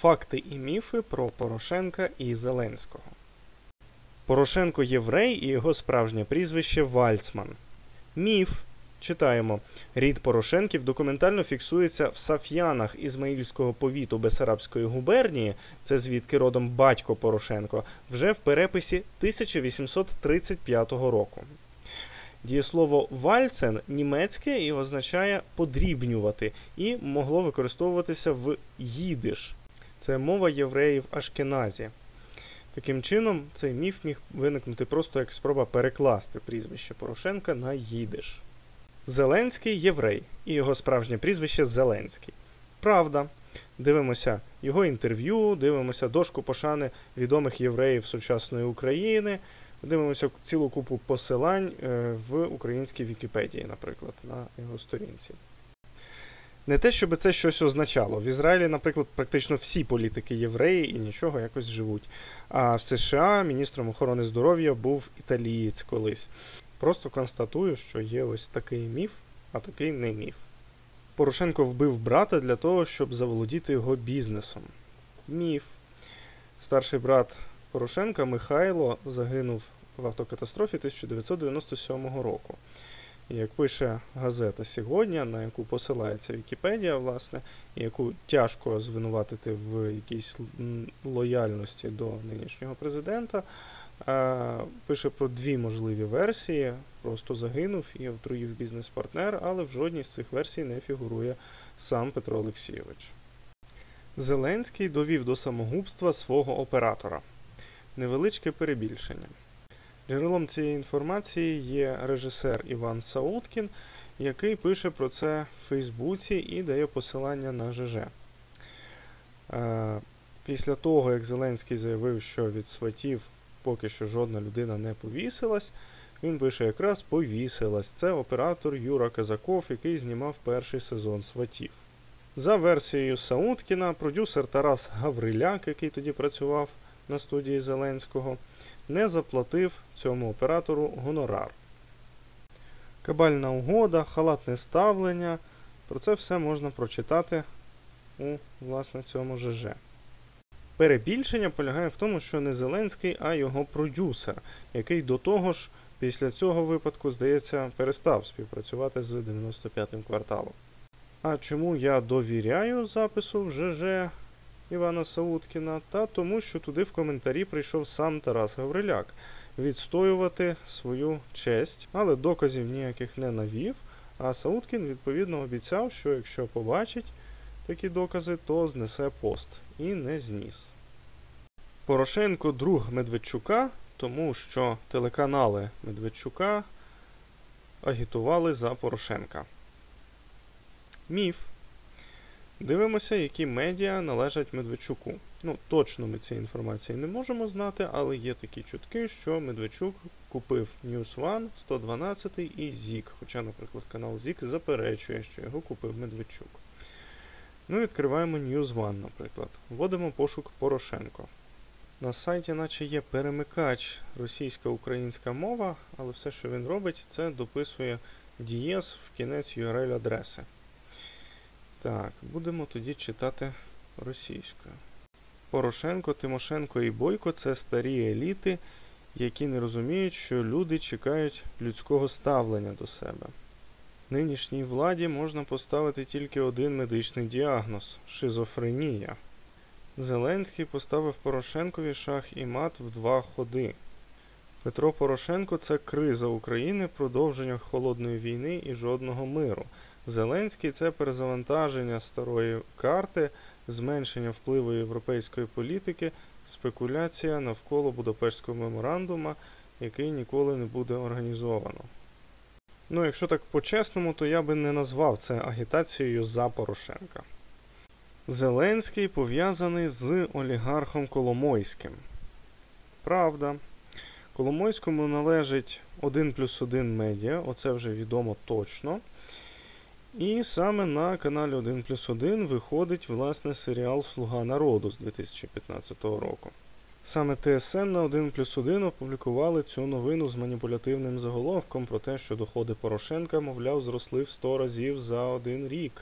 Факти і міфи про Порошенка і Зеленського. Порошенко єврей і його справжнє прізвище Вальцман. Міф. Читаємо. Рід Порошенків документально фіксується в Саф'янах Ізмаїльського повіту Бесарабської губернії, це звідки родом батько Порошенко, вже в переписі 1835 року. Дієслово вальцен німецьке і означає подрібнювати, і могло використовуватися в їдиш. Це мова євреїв Ашкеназі. Таким чином, цей міф міг виникнути просто як спроба перекласти прізвище Порошенка на їдиш. Зеленський єврей, і його справжнє прізвище Зеленський. Правда. Дивимося його інтерв'ю, дивимося дошку пошани відомих євреїв сучасної України, дивимося цілу купу посилань е, в українській Вікіпедії, наприклад, на його сторінці. Не те, щоб це щось означало. В Ізраїлі, наприклад, практично всі політики євреї і нічого якось живуть. А в США міністром охорони здоров'я був італієць колись. Просто констатую, що є ось такий міф, а такий не міф. Порошенко вбив брата для того, щоб заволодіти його бізнесом. Міф. Старший брат Порошенка Михайло загинув в автокатастрофі 1997 року. Як пише газета сьогодні, на яку посилається Вікіпедія, власне, яку тяжко звинуватити в якійсь лояльності до нинішнього президента, пише про дві можливі версії. Просто загинув і отруїв бізнес-партнер, але в жодній з цих версій не фігурує сам Петро Олексійович. Зеленський довів до самогубства свого оператора. Невеличке перебільшення. Джерелом цієї інформації є режисер Іван Сауткін, який пише про це в Фейсбуці і дає посилання на ЖЖ. Е, після того, як Зеленський заявив, що від сватів поки що жодна людина не повісилась, він пише якраз повісилась. Це оператор Юра Казаков, який знімав перший сезон сватів. За версією Сауткіна, продюсер Тарас Гавриляк, який тоді працював на студії Зеленського, не заплатив цьому оператору гонорар. Кабальна угода, халатне ставлення. Про це все можна прочитати у власне цьому ЖЖ. Перебільшення полягає в тому, що не Зеленський, а його продюсер, який до того ж після цього випадку, здається, перестав співпрацювати з 95-м кварталом. А чому я довіряю запису в ЖЖ Івана Сауткіна? Та тому, що туди в коментарі прийшов сам Тарас Гавриляк відстоювати свою честь, але доказів ніяких не навів. А Сауткін відповідно обіцяв, що якщо побачить такі докази, то знесе пост і не зніс. Порошенко друг Медведчука, тому що телеканали Медведчука агітували за Порошенка. Міф. Дивимося, які медіа належать Медведчуку. Ну, точно ми цієї інформації не можемо знати, але є такі чутки, що Медведчук купив News One, 112 і Зік. Хоча, наприклад, канал Зік заперечує, що його купив Медведчук. Ну, відкриваємо News One, наприклад. Вводимо пошук Порошенко. На сайті, наче є перемикач російська-українська мова, але все, що він робить, це дописує дієс в кінець URL адреси. Так, будемо тоді читати російською. Порошенко, Тимошенко і Бойко це старі еліти, які не розуміють, що люди чекають людського ставлення до себе. Нинішній владі можна поставити тільки один медичний діагноз шизофренія. Зеленський поставив Порошенкові шах і мат в два ходи. Петро Порошенко це криза України, продовження холодної війни і жодного миру. Зеленський це перезавантаження старої карти, зменшення впливу європейської політики, спекуляція навколо Будапештського меморандума, який ніколи не буде організовано. Ну, якщо так по-чесному, то я би не назвав це агітацією за Порошенка. Зеленський пов'язаний з олігархом Коломойським. Правда. Коломойському належить 1 плюс 1 медіа, оце вже відомо точно. І саме на каналі 1 плюс 1 виходить власне серіал Слуга народу з 2015 року. Саме ТСН на 1 плюс 1 опублікували цю новину з маніпулятивним заголовком про те, що доходи Порошенка, мовляв, зросли в 100 разів за один рік.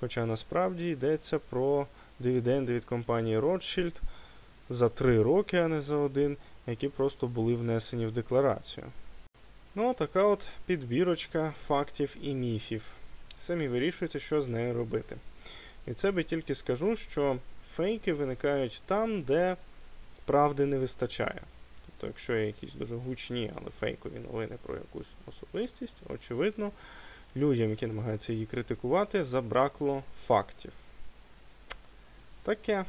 Хоча насправді йдеться про дивіденди від компанії Rothschild за 3 роки, а не за один, які просто були внесені в декларацію. Ну, така от підбірочка фактів і міфів. Самі вирішуйте, що з нею робити. Від себе тільки скажу, що фейки виникають там, де правди не вистачає. Тобто, якщо є якісь дуже гучні, але фейкові новини про якусь особистість, очевидно, людям, які намагаються її критикувати, забракло фактів. Таке.